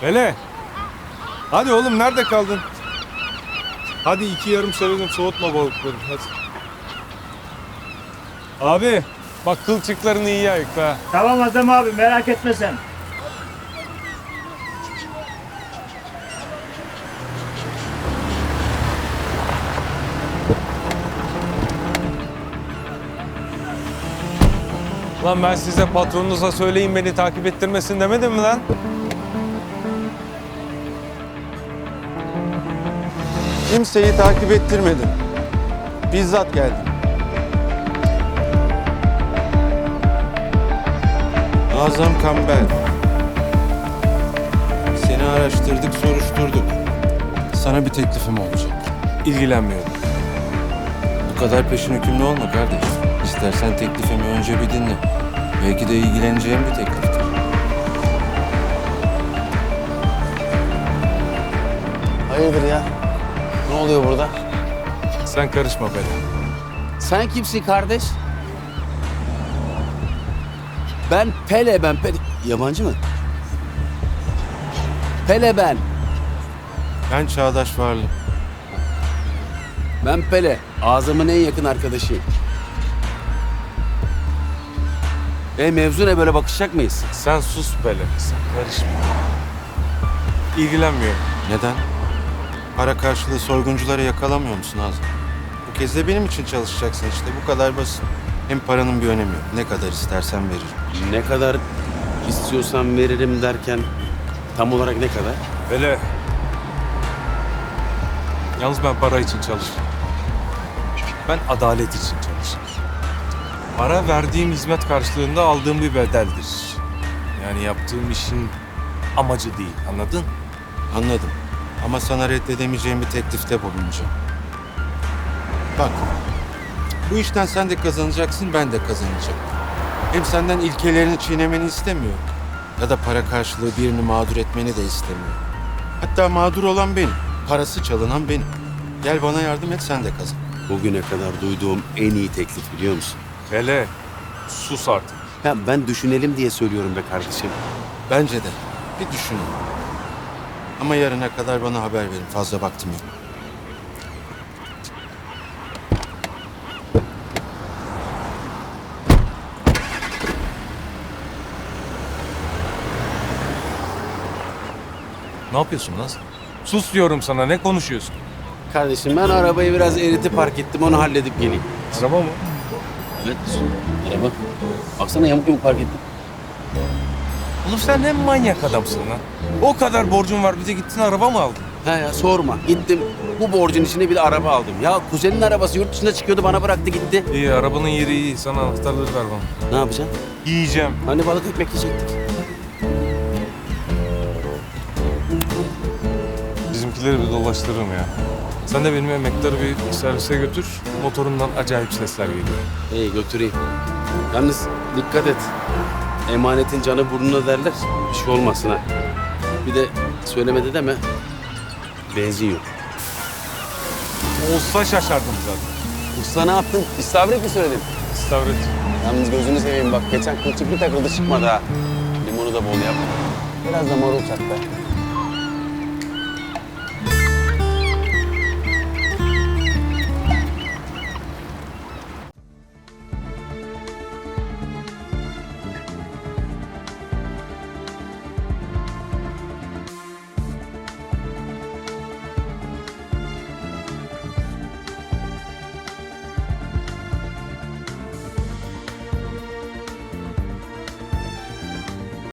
Hele. Hadi oğlum nerede kaldın? Hadi iki yarım sevelim soğutma balıkları hadi. Abi bak kılçıklarını iyi ayıkla. ha. Tamam Azam abi merak etme sen. Lan ben size patronunuza söyleyin beni takip ettirmesin demedim mi lan? Kimseyi takip ettirmedim. Bizzat geldim. Azam Kamber. Seni araştırdık, soruşturduk. Sana bir teklifim olacak. İlgilenmiyorum. Bu kadar peşin hükümlü olma kardeş. İstersen teklifimi önce bir dinle. Belki de ilgileneceğim bir tekliftir. Hayırdır ya? Ne oluyor burada? Sen karışma Pele. Sen kimsin kardeş? Ben Pele ben Pele. Yabancı mı? Pele ben. Ben Çağdaş Varlı. Ben Pele. Azamın en yakın arkadaşıyım. E mevzu ne böyle bakışacak mıyız? Sen sus Pele. Sen karışma. İlgilenmiyorum. Neden? Para karşılığı soyguncuları yakalamıyor musun Azam? Bu kez de benim için çalışacaksın işte. Bu kadar basit. Hem paranın bir önemi yok. Ne kadar istersen veririm. Ne kadar istiyorsan veririm derken tam olarak ne kadar? Pele. Yalnız ben para için çalışmıyorum. Ben adalet için çalışıyorum. Para verdiğim hizmet karşılığında aldığım bir bedeldir. Yani yaptığım işin amacı değil, anladın? Anladım. Ama sana reddedemeyeceğim bir teklifte bulunacağım. Bak, bu işten sen de kazanacaksın, ben de kazanacağım. Hem senden ilkelerini çiğnemeni istemiyorum. Ya da para karşılığı birini mağdur etmeni de istemiyorum. Hatta mağdur olan benim, parası çalınan benim. Gel bana yardım et, sen de kazan. Bugüne kadar duyduğum en iyi teklif biliyor musun? Pele, sus artık. Ya ben düşünelim diye söylüyorum be kardeşim. Bence de. Bir düşünün. Ama yarına kadar bana haber verin. Fazla vaktim yok. Ne yapıyorsun lan sen? Sus diyorum sana, ne konuşuyorsun? Kardeşim ben arabayı biraz eriti park ettim onu halledip geleyim. Araba mı? Evet araba. Baksana yamuk yamuk park ettim. Oğlum sen ne manyak adamsın lan. O kadar borcun var, bir de gittin araba mı aldın? He ya sorma. Gittim bu borcun içine bir de araba aldım. Ya kuzenin arabası yurt dışına çıkıyordu bana bıraktı gitti. İyi, arabanın yeri iyi. Sana anahtarları ver bana. Ne yapacaksın? Yiyeceğim. Hani balık ekmek yiyecektik. Bizimkileri bir dolaştırırım ya. Sen de benim emekleri bir servise götür. Motorundan acayip sesler geliyor. İyi götüreyim. Yalnız dikkat et. Emanetin canı burnuna derler. Bir şey olmasın ha. Bir de söylemedi deme. Benzin yok. Olsa şaşardım zaten. Usta ne yaptın? İstavrit mi söyledin? İstavrit. Yalnız gözünü seveyim bak. Geçen kılçık bir takıldı çıkmadı ha. Limonu da bol yap. Biraz da marul çak be.